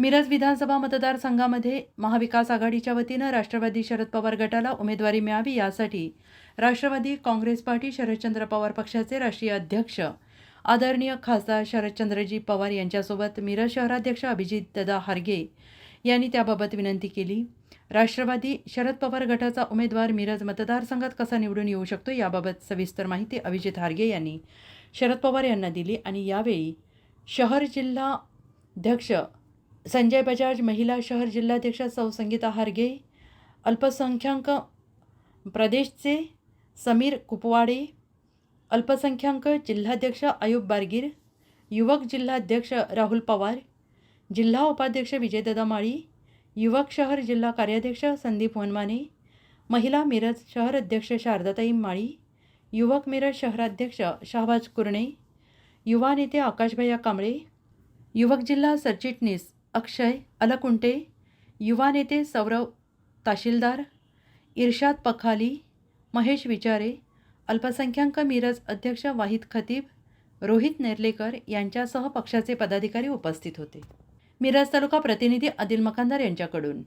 मिरज विधानसभा मतदारसंघामध्ये महाविकास आघाडीच्या वतीनं राष्ट्रवादी शरद पवार गटाला उमेदवारी मिळावी यासाठी राष्ट्रवादी काँग्रेस पार्टी शरदचंद्र पवार पक्षाचे राष्ट्रीय अध्यक्ष आदरणीय खासदार शरदचंद्रजी पवार यांच्यासोबत मिरज शहराध्यक्ष अभिजित ददा हार्गे यांनी त्याबाबत विनंती केली. राष्ट्रवादी शरद पवार गटाचा उमेदवार मिरज मतदारसंघात कसा निवडून येऊ शकतो याबाबत सविस्तर माहिती अभिजित हार्गे यांनी शरद पवार यांना दिली आणि यावेळी शहर जिल्हा अध्यक्ष संजय बजाज महिला शहर जिल्हाध्यक्ष सौ संगीता हार्गे अल्पसंख्याक प्रदेशचे समीर कुपवाडे अल्पसंख्याक जिल्हाध्यक्ष अयूब बारगीर युवक जिल्हाध्यक्ष राहुल पवार जिल्हा उपाध्यक्ष विजयदादा माळी युवक शहर जिल्हा कार्याध्यक्ष संदीप वनमाने महिला मिरज शहर अध्यक्ष शारदाताई माळी युवक मिरज शहराध्यक्ष शाहबाज कुरणे युवा नेते आकाशभैया कांबळे युवक जिल्हा सरचिटणीस अक्षय अलकुंटे युवा नेते सौरव ताशीलदार इर्शाद पखाली महेश विचारे अल्पसंख्याक मिरज अध्यक्ष वाहिद खतीब रोहित नेर्लेकर यांच्यासह पक्षाचे पदाधिकारी उपस्थित होते. मिरज तालुका प्रतिनिधी आदिल मकानदार यांच्याकडून.